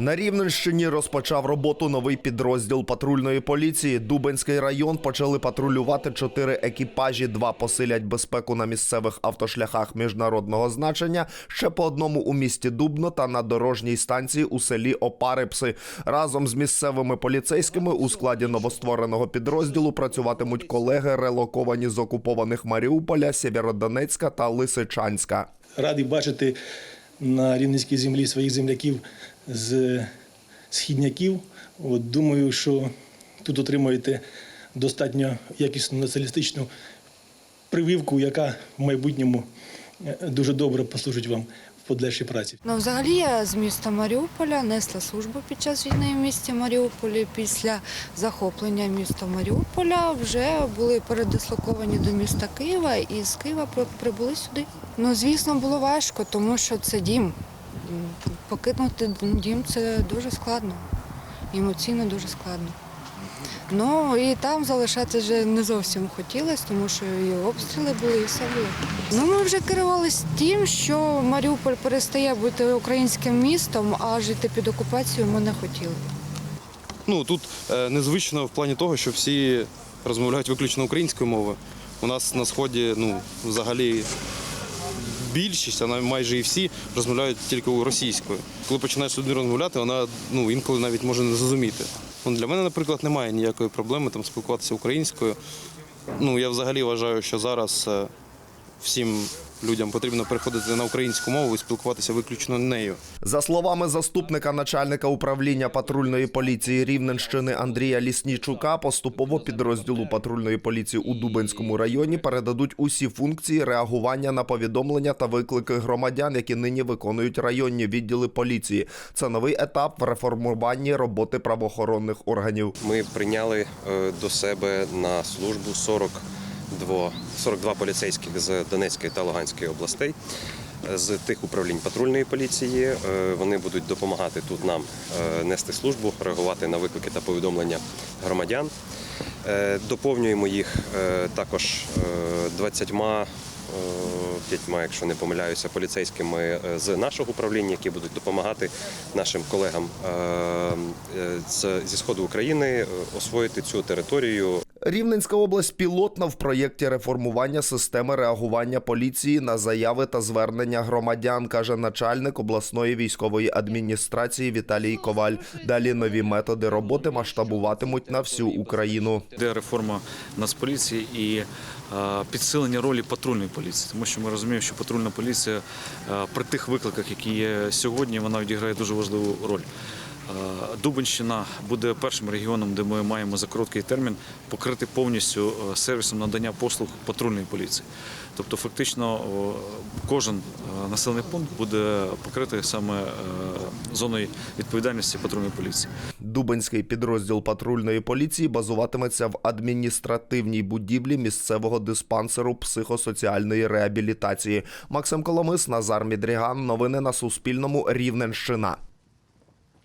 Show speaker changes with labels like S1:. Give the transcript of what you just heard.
S1: На Рівненщині розпочав роботу новий підрозділ патрульної поліції. Дубенський район почали патрулювати чотири екіпажі. Два посилять безпеку на місцевих автошляхах міжнародного значення. Ще по одному у місті Дубно та на дорожній станції у селі Опарипси. Разом з місцевими поліцейськими у складі новоствореного підрозділу працюватимуть колеги, релоковані з окупованих Маріуполя, Сєвєродонецька та Лисичанська.
S2: Радий бачити на рівненській землі своїх земляків з східняків. От, думаю, що тут отримуєте достатньо якісну націоналістичну прививку, яка в майбутньому е, дуже добре послужить вам подальшій праці.
S3: Ну, взагалі я з міста Маріуполя несла службу під час війни в місті Маріуполі. Після захоплення міста Маріуполя вже були передислоковані до міста Києва і з Києва при- прибули сюди. Ну, звісно, було важко, тому що це дім. Покинути дім це дуже складно. Емоційно дуже складно. Ну і там залишатися вже не зовсім хотілося, тому що і обстріли були, і все було. Ну ми вже керувалися тим, що Маріуполь перестає бути українським містом, а жити під окупацією ми не хотіли.
S4: Ну тут е, незвично в плані того, що всі розмовляють виключно українською мовою. У нас на сході, ну, взагалі, більшість, а майже і всі розмовляють тільки російською. Коли починаєш з людьми розмовляти, вона ну, інколи навіть може не зрозуміти. Ну, для мене, наприклад, немає ніякої проблеми там спілкуватися українською. Ну, я взагалі вважаю, що зараз е, всім людям потрібно переходити на українську мову і спілкуватися виключно нею.
S1: За словами заступника начальника управління патрульної поліції Рівненщини Андрія Ліснічука, поступово підрозділу патрульної поліції у Дубенському районі передадуть усі функції реагування на повідомлення та виклики громадян, які нині виконують районні відділи поліції. Це новий етап в реформуванні роботи правоохоронних органів.
S5: Ми прийняли е, до себе на службу 42, 42 поліцейських з Донецької та Луганської областей. е, З тих управлінь патрульної поліції Е, вони будуть допомагати тут нам е, нести службу, реагувати на виклики та повідомлення громадян. Доповнюємо їх також е, 20 е, п'ятьма, якщо не помиляюся, поліцейськими з нашого управління, які будуть допомагати нашим колегам зі сходу України освоїти цю територію.
S1: Рівненська область пілотна в проєкті реформування системи реагування поліції на заяви та звернення громадян, каже начальник обласної військової адміністрації Віталій Коваль. Далі нові методи роботи масштабуватимуть на всю Україну.
S6: Йде реформа Нацполіції і е, підсилення ролі патрульної поліції, тому що ми розуміємо, що патрульна поліція е, при тих викликах, які є сьогодні, вона відіграє дуже важливу роль. Е, Дубенщина буде першим регіоном, де ми маємо за короткий термін покрити повністю е, сервісом надання послуг патрульної поліції. Тобто, фактично, кожен е, населений пункт буде покритий саме зоною відповідальності патрульної поліції.
S1: Дубенський підрозділ патрульної поліції базуватиметься в адміністративній будівлі місцевого диспансеру психосоціальної реабілітації. Максим Коломис, Назар Мідріган. Новини на Суспільному. Рівненщина.